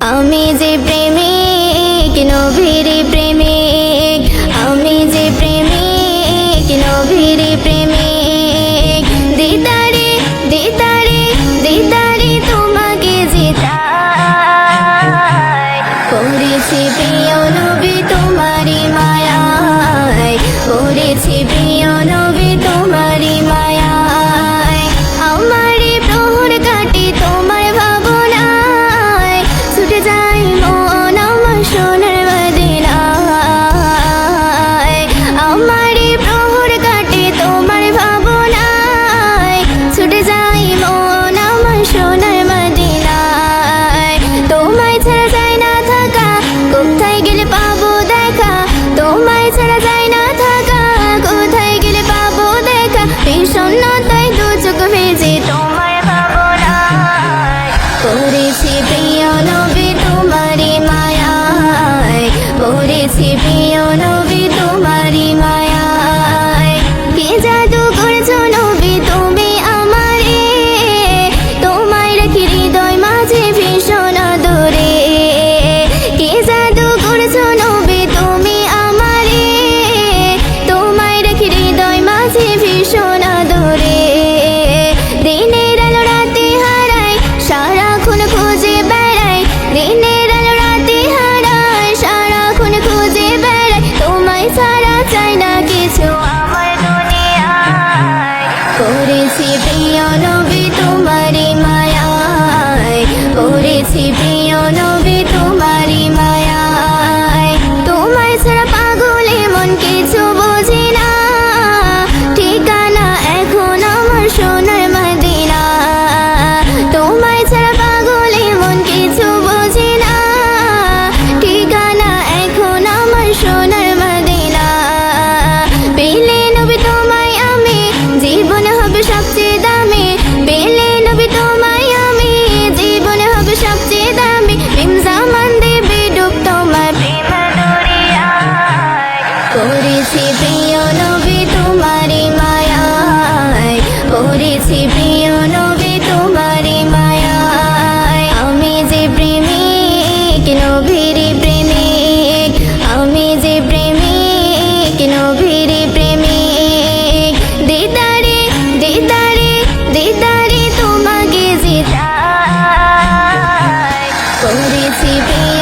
আমি যে প্রেমিক নভীর প্রেমিক। আমি যে প্রেমিক নভীর প্রেমিক। দিদারে দিদারে দিদারে তোমাকে জিতাই করেছি প্রিয় নবী তোমারি মায়ায়। করেছি প্রিয় নবী TV. Only TV